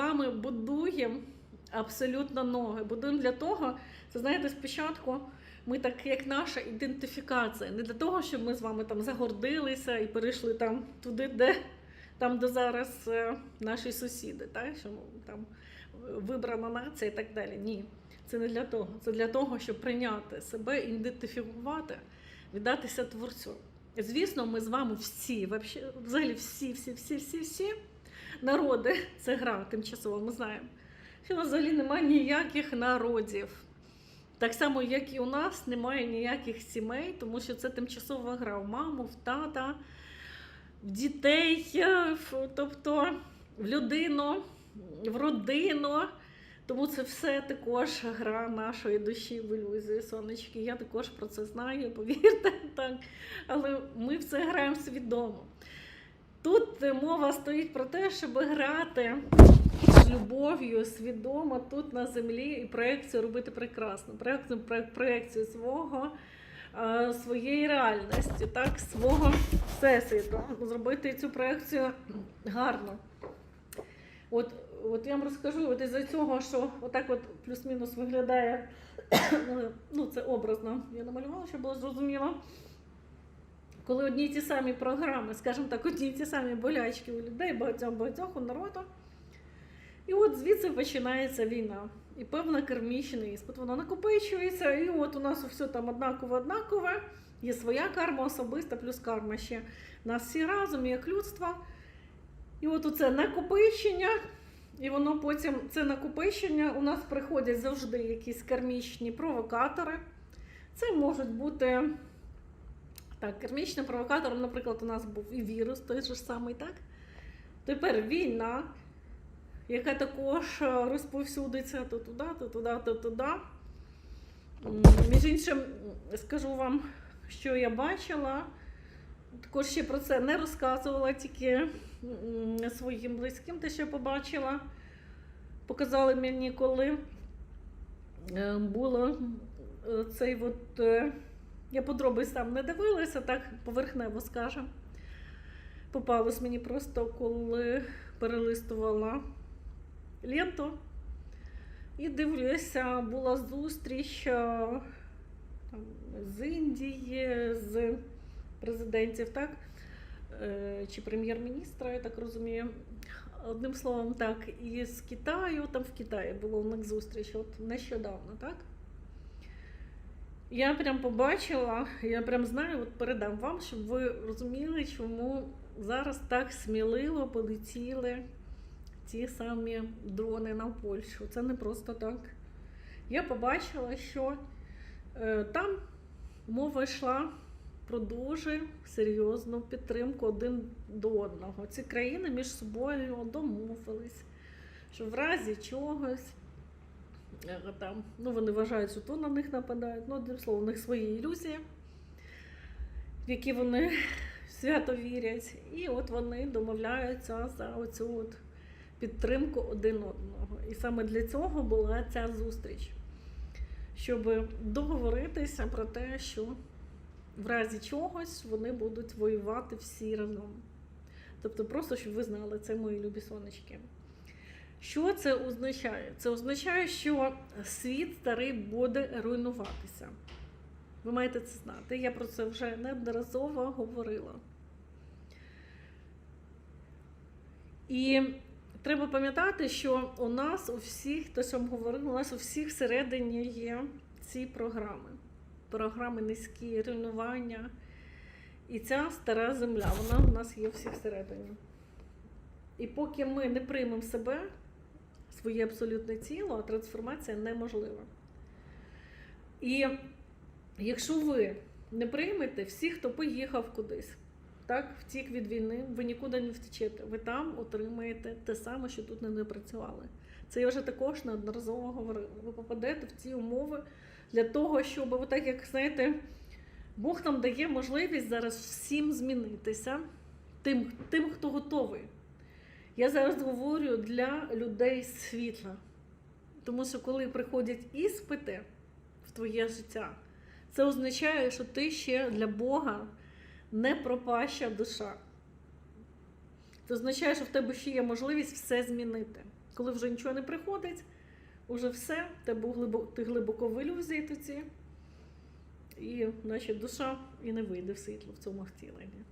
вами будуємо абсолютно нове. Будуємо для того, це знаєте, спочатку ми так, як наша ідентифікація, не для того, щоб ми з вами там загордилися і перейшли там туди, де там, де зараз е, наші сусіди, так? що там вибрана нація і так далі. Ні, це не для того. Це для того, щоб прийняти себе, ідентифікувати, віддатися творцю. Звісно, ми з вами всі, взагалі всі, всі, всі, всі, всі народи, це гра тимчасова, ми знаємо. Що взагалі немає ніяких народів. Так само, як і у нас немає ніяких сімей, тому що це тимчасова гра в маму, в тата, в дітей, е, в- тобто в людину, в родину. Тому це все також гра нашої душі в ілюзії, сонечки. Я також про це знаю, повірте так. Але ми в це граємо свідомо. Тут е, мова стоїть про те, щоб грати з любов'ю, свідомо тут на землі і проекцію робити прекрасно. Проекцію, проекцію свого, е, своєї реальності, так, свого всесвіту. Зробити цю проекцію гарно. От, от я вам розкажу, от із-за цього, що отак от плюс-мінус виглядає, ну це образно, я намалювала, щоб було зрозуміло. Коли одні ті самі програми, скажімо так, одні ті самі болячки у людей, багатьох багатьох у народу. І от звідси починається війна. І певна кармічний іспит. Вона накопичується, і от у нас все там однаково однакове. Є своя карма особиста, плюс карма ще нас всі разом, як людство. І от оце накопичення, і воно потім, це накопичення, у нас приходять завжди якісь кармічні провокатори. Це можуть бути так, кармічним провокатором, наприклад, у нас був і вірус, той же самий, так? Тепер війна, яка також е, розповсюдиться то туди, то туди, то туди. Між іншим, скажу вам, що я бачила. Також ще про це не розказувала, тільки своїм близьким, те, що я побачила. Показали мені, коли е, було е, цей от. Я подробиць там не дивилася, так поверхнево скажем. Попалось мені просто, коли перелистувала ленту. І дивлюся, була зустріч е, там, з Індії, з президентів, так? Е, Чи прем'єр-міністра, я так розумію. Одним словом, так, і з Китаю, там в Китаї було у них зустріч, от нещодавно, так? Я прям побачила, я прям знаю, от передам вам, щоб ви розуміли, чому зараз так сміливо полетіли ті самі дрони на Польщу. Це не просто так. Я побачила, що е, там мова йшла про дуже серйозну підтримку один до одного. Ці країни між собою домовились, що в разі чогось. Е, Там, ну, вони вважають, що то на них нападають. Ну, одним словом, у них свої ілюзії, в які вони свято вірять. І от вони домовляються за оцю от підтримку один одного. І саме для цього була ця зустріч, щоб договоритися про те, що в разі чогось вони будуть воювати всі разом. Тобто, просто щоб ви знали, це мої любі сонечки. Що це означає? Це означає, що світ старий буде руйнуватися. Ви маєте це знати. Я про це вже неодноразово говорила. І треба пам'ятати, що у нас у всіх, хтось вам говорив, у нас у всіх всередині є ці програми. Програми низькі, руйнування. І ця стара земля, вона у нас є всіх всередині. І поки ми не приймемо себе, своє абсолютне тіло, трансформація неможлива. І якщо ви не приймете всіх, хто поїхав кудись, так, втік від війни, ви нікуди не втечете. Ви там отримаєте те саме, що тут не допрацювали. Це я вже також неодноразово говорила. Ви попадете в ці умови для того, щоб, отак, як знаєте, Бог нам дає можливість зараз всім змінитися, тим, тим хто готовий. Я зараз говорю для людей світла. Тому що коли приходять іспити в твоє життя, це означає, що ти ще для Бога не пропаща душа. Це означає, що в тебе ще є можливість все змінити. Коли вже нічого не приходить, уже все, ти, глибоко, в ілюзії тоді, і наче душа і не вийде в світло в цьому втіленні.